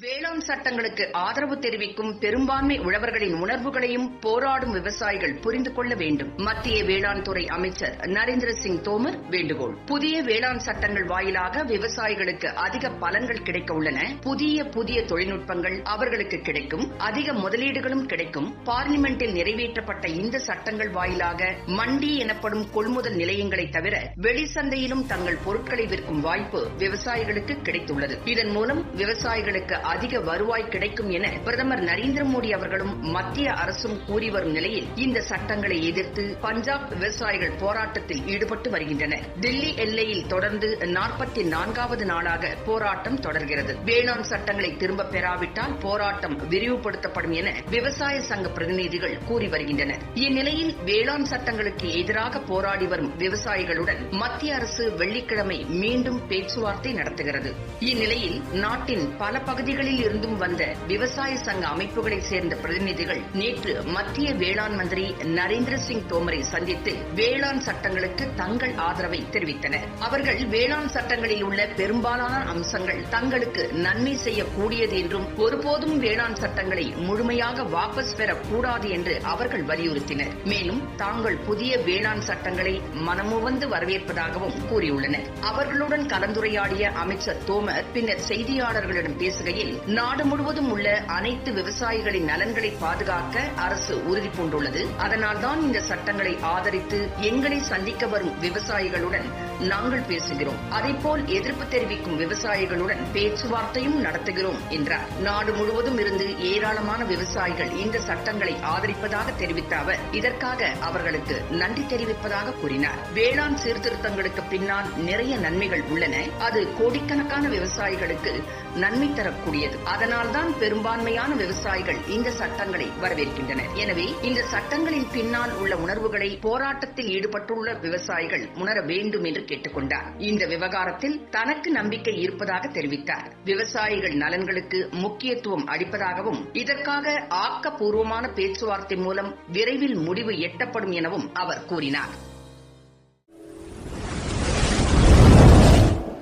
வேளாண் சட்டங்களுக்கு ஆதரவு தெரிவிக்கும் பெரும்பான்மை உழவர்களின் உணர்வுகளையும் போராடும் விவசாயிகள் புரிந்து கொள்ள வேண்டும். மத்திய வேளாண் துறை அமைச்சர் நரேந்திர சிங் தோமர் வேண்டுகோள். புதிய வேளாண் சட்டங்கள் வாயிலாக விவசாயிகளுக்கு அதிக பலன்கள் கிடைக்க உள்ளன. புதிய புதிய தொழில்நுட்பங்கள் அவர்களுக்கு கிடைக்கும். அதிக முதலீடுகளும் கிடைக்கும். பார்லிமெண்டில் நிறைவேற்றப்பட்ட இந்த சட்டங்கள் வாயிலாக மண்டி எனப்படும் கொள்முதல் நிலையங்களை தவிர வெளிச்சந்தையிலும் தங்கள் பொருட்களை விற்கும் வாய்ப்பு விவசாயிகளுக்கு கிடைத்துள்ளது. இதன் மூலம் விவசாயிகளுக்கு அதிக வருவாய் கிடைக்கும் என பிரதமர் நரேந்திர மோடி அவர்களும் மத்திய அரசும் கூறி வரும் நிலையில் இந்த சட்டங்களை எதிர்த்து பஞ்சாப் விவசாயிகள் போராட்டத்தில் ஈடுபட்டு வருகின்றனர் டெல்லி எல்லையில் தொடர்ந்து நாற்பத்தி நான்காவது நாளாக போராட்டம் தொடர்கிறது. வேளாண் சட்டங்களை திரும்ப பெறாவிட்டால் போராட்டம் விரிவுபடுத்தப்படும் என விவசாய சங்க பிரதிநிதிகள் கூறி வருகின்றனர் இந்நிலையில் வேளாண் சட்டங்களுக்கு எதிராக போராடி வரும் விவசாயிகளுடன் மத்திய அரசு வெள்ளிக்கிழமை மீண்டும் பேச்சுவார்த்தை நடத்துகிறது. இந்நிலையில் நாட்டின் பல பகுதிகளில் இருந்தும் வந்த விவசாய சங்க அமைப்புகளைச் சேர்ந்த பிரதிநிதிகள் நேற்று மத்திய வேளாண் மந்திரி நரேந்திர சிங் தோமரை சந்தித்து வேளாண் சட்டங்களுக்கு தங்கள் ஆதரவை தெரிவித்தனர். அவர்கள் வேளாண் சட்டங்களில் உள்ள பெரும்பாலான அம்சங்கள் தங்களுக்கு நன்மை செய்யக்கூடியது என்றும் ஒருபோதும் வேளாண் சட்டங்களை முழுமையாக வாபஸ் பெறக்கூடாது என்று அவர்கள் வலியுறுத்தினர். மேலும் தாங்கள் புதிய வேளாண் சட்டங்களை மனமுவந்து வரவேற்பதாகவும் கூறியுள்ளனர். அவர்களுடன் கலந்துரையாடிய அமைச்சர் தோமர் பின்னர் செய்தியாளர்களிடம் பேசுகையில் நாடு முழுவதும் உள்ள அனைத்து விவசாயிகளின் நலன்களை பாதுகாக்க அரசு உறுதி பூண்டுள்ளது அதனால்தான் இந்த சட்டங்களை ஆதரித்து எங்களை சந்திக்க வரும் விவசாயிகளுடன் நாங்கள் பேசுகிறோம். அதேபோல் எதிர்ப்பு தெரிவிக்கும் விவசாயிகளுடன் பேச்சுவார்த்தையும் நடத்துகிறோம் என்றார். நாடு முழுவதும் இருந்து ஏராளமான விவசாயிகள் இந்த சட்டங்களை ஆதரிப்பதாக தெரிவித்த அவர் இதற்காக அவர்களுக்கு நன்றி தெரிவிப்பதாக கூறினார். வேளாண் சீர்திருத்தங்களுக்கு பின்னால் நிறைய நன்மைகள் உள்ளன. அது கோடிக்கணக்கான விவசாயிகளுக்கு நன்மை தரக்கூடியது. அதனால்தான் பெரும்பான்மையான விவசாயிகள் இந்த சட்டங்களை வரவேற்கின்றனர். எனவே இந்த சட்டங்களின் பின்னால் உள்ள உணர்வுகளை போராட்டத்தில் ஈடுபட்டுள்ள விவசாயிகள் உணர வேண்டும் என்று கேட்டுக்கொண்டார். இந்த விவகாரத்தில் தனக்கு நம்பிக்கை இருப்பதாக தெரிவித்தார். விவசாயிகள் நலன்களுக்கு முக்கியத்துவம் அளிப்பதாகவும் இதற்காக ஆக்கப்பூர்வமான பேச்சுவார்த்தை மூலம் விரைவில் முடிவு எட்டப்படும் எனவும் அவர் கூறினார்.